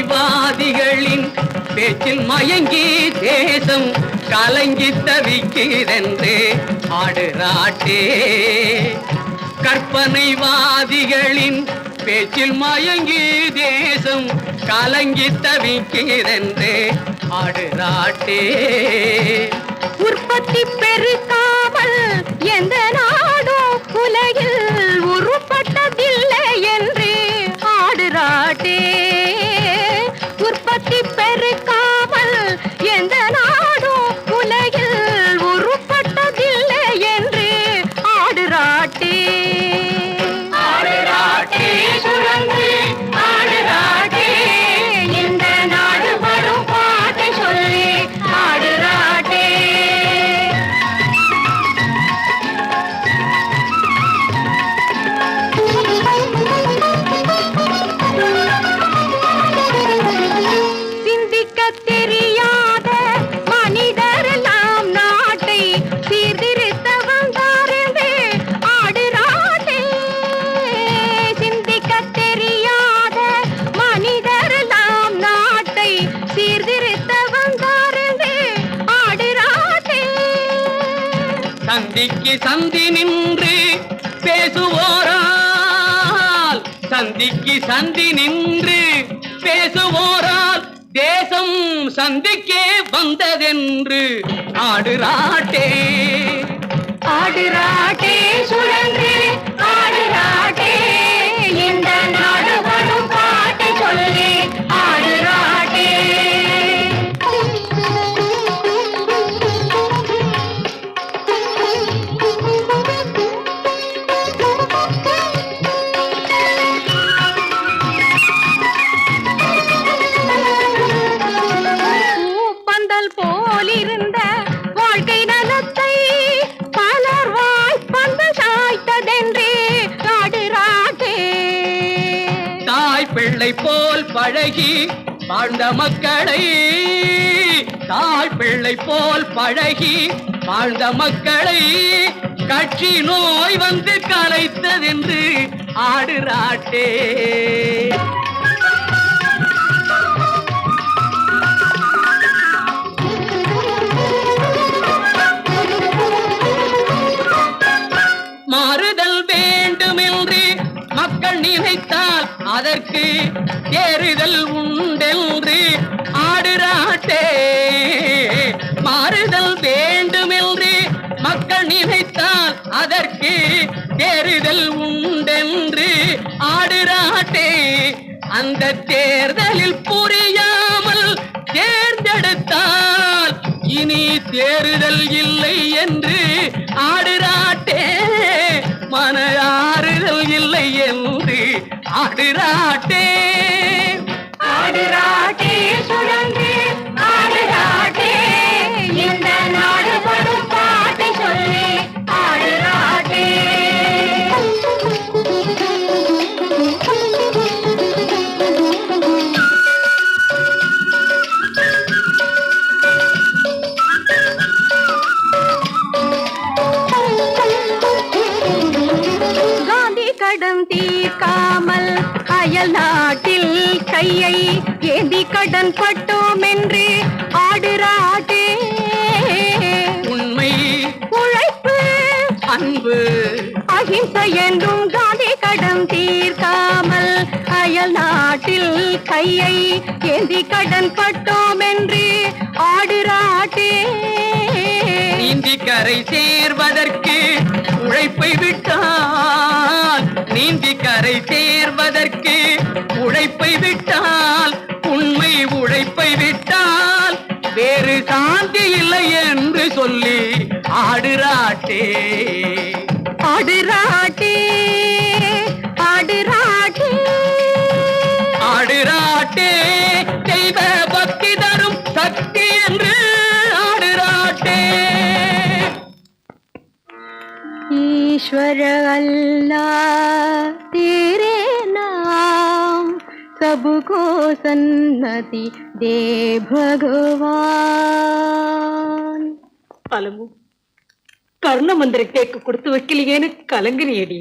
கற்பனைவாதிகளின் பேச்சில் மயங்கி தேசம் கலங்கி தவிக்கிறென்று ஆடுறாட்டே கற்பனைவாதிகளின் பேச்சில் மயங்கி தேசம் கலங்கி தவிக்கிறென்று ஆடுறாட்டே உற்பத்தி பெருக்காமல் எந்த நாடும் உலகில் சந்திக்கு சந்தி நின்று பேசுவோரால். சந்திக்கு சந்தி நின்று பேசுவோரால். தேசம் சந்திக்கே வந்ததென்று. ஆடுராட்டே ஆடுராட்டே சுழன்று போலிருந்த வாழ்க்கை நலத்தை பலர் வாய்ப்பந்து சாய்த்ததென்றே ஆடுறாட்டே தாய் பிள்ளை போல் பழகி வாழ்ந்த மக்களை தாய் பிள்ளை போல் பழகி வாழ்ந்த மக்களை கட்சி நோய் வந்து கலைத்ததென்று ஆடுறாட்டே அதற்கு ஏறுதல் உண்டென்று ஆடுறாட்டே மாறுதல் வேண்டுமென்று மக்கள் நினைத்தால் அதற்கு ஏறுதல் உண்டென்று ஆடுறாட்டே அந்த தேர்தலில் ஆடுறாட்டே கடன் தீர்க்காமல் அயல் நாட்டில் கையை ஏந்தி கடன் பட்டோம் என்று ஆடுறாட்டே உண்மை உழைப்பு அன்பு. அகிம்சை என்றும் காந்தி கடன் தீர்க்காமல் அயல் நாட்டில் கையை ஏந்தி கடன் பட்டோம் என்று ஆடுறாட்டே நீந்தி கரை சேர்வதற்கு உழைப்பை விட்டால் ஆடுறாட்டே ஆடுறாட்டே ஆடுறாட்டே ஆடுறாட்டே தெய்வ பக்தி தரும் சக்தி என்று ஆடுறாட்டே ईश्वर अल्लाह तेरे नाम सबको सन्नति दे भगवान அலமு கர்ண மந்திரம் கேட்க கொடுத்து வைக்கலையேன்னு கலங்கினியடி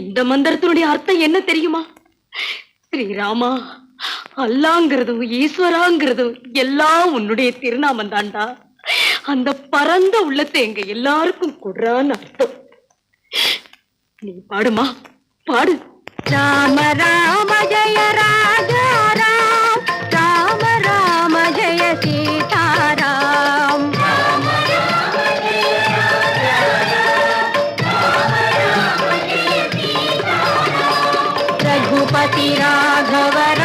இந்த மந்திரத்தினுடைய அர்த்தம் என்ன தெரியுமா? ஸ்ரீராமா அல்லாங்கிறதும் ஈஸ்வராங்கிறதும் எல்லாம் உன்னுடைய திருநாமம் தாண்டா அந்த பரந்த உள்ளத்தை எங்க எல்லாருக்கும் கொடுறான்னு அர்த்தம். நீ பாடுமா? பாடு. ராம ராம ஜய ராஜா. over